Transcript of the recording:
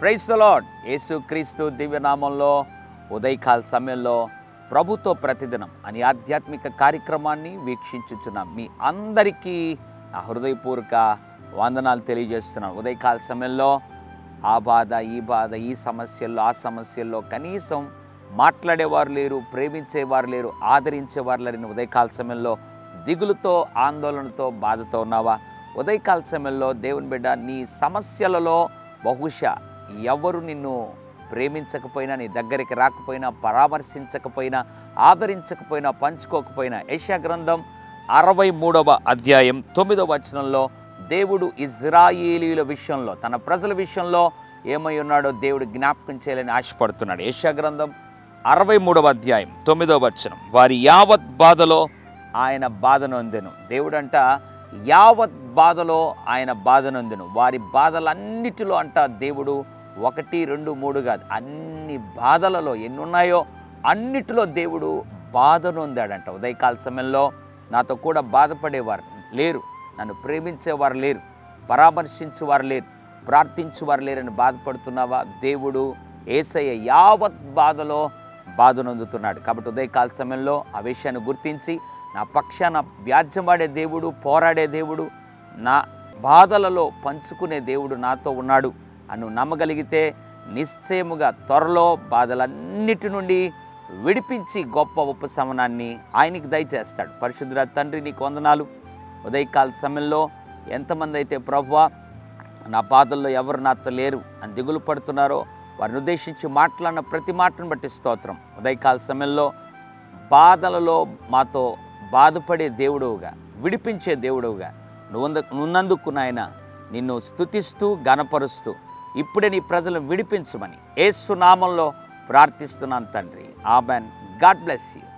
Praise the lord యేసుక్రీస్తు దివ్యనామంలో ఉదయకాల సమయంలో ప్రభుతో ప్రతిదినం అని ఆధ్యాత్మిక కార్యక్రమాన్ని వీక్షించుచున్నాం మీ అందరికీ నా హృదయపూర్వక వందనాలు తెలియజేస్తున్నాను. ఉదయకాల సమయంలో ఆ బాధ ఈ బాధ ఈ సమస్యల్లో ఆ సమస్యల్లో కనీసం మాట్లాడేవారు లేరు ప్రేమించేవారు లేరు ఆదరించేవారు లేరని ఉదయకాల సమయంలో దిగులుతో ఆందోళనతో బాధతో ఉన్నావా? ఉదయకాల సమయంలో దేవుని బిడ్డ నీ సమస్యలలో బహుశా ఎవరు నిన్ను ప్రేమించకపోయినా నీ దగ్గరికి రాకపోయినా పరామర్శించకపోయినా ఆదరించకపోయినా పంచుకోకపోయినా. యశా గ్రంథం అరవై మూడవ అధ్యాయం తొమ్మిదవ వచనంలో దేవుడు ఇజ్రాయేలీల విషయంలో తన ప్రజల విషయంలో ఏమై ఉన్నాడో దేవుడు జ్ఞాపకం చేయాలని ఆశపడుతున్నాడు. యశా గ్రంథం అరవై మూడవ అధ్యాయం తొమ్మిదవ వచనం. వారి యావత్ బాధలో ఆయన బాధనొందెను దేవుడంట యావత్ బాధలో ఆయన బాధనొందెను వారి బాధలన్నిటిలో అంట దేవుడు ఒకటి రెండు మూడు కాదు. అన్ని బాధలలో ఎన్ని ఉన్నాయో అన్నిటిలో దేవుడు బాధ నొందాడంట. ఉదయకాల సమయంలో నాతో కూడా బాధపడేవారు లేరు. నన్ను ప్రేమించేవారు లేరు. పరామర్శించేవారు లేరు. ప్రార్థించేవారు లేరని బాధపడుతున్నావా? దేవుడు ఏసయ్య యావత్ బాధలో బాధనొందుతున్నాడు కాబట్టి ఉదయకాల సమయంలో ఆ విషయాన్ని గుర్తించి నా పక్షాన వ్యాజ్యమాడే దేవుడు పోరాడే దేవుడు నా బాధలలో పంచుకునే దేవుడు నాతో ఉన్నాడు. అను నువ్వు నమ్మగలిగితే నిశ్చయముగా త్వరలో బాధలన్నిటి నుండి విడిపించి గొప్ప ఉపశమనాన్ని ఆయనకి దయచేస్తాడు. పరిశుద్ధ తండ్రి నీకు వందనాలు. ఉదయకాల సమయంలో ఎంతమంది అయితే ప్రభువా నా బాధల్లో ఎవరు నాతో లేరు అని దిగులు పడుతున్నారో వారిని ఉద్దేశించి మాట్లాడిన ప్రతి మాటను బట్టి స్తోత్రం. ఉదయకాల సమయంలో బాధలలో మాతో బాధపడే దేవుడవుగా విడిపించే దేవుడవుగా. నువ్వు నున్నందుకు నాయన నిన్ను స్థుతిస్తూ గనపరుస్తూ ఇప్పుడే నీ ప్రజలను విడిపించమని ఏసునామంలో ప్రార్థిస్తున్నాను తండ్రి. ఆమెన్. God bless you.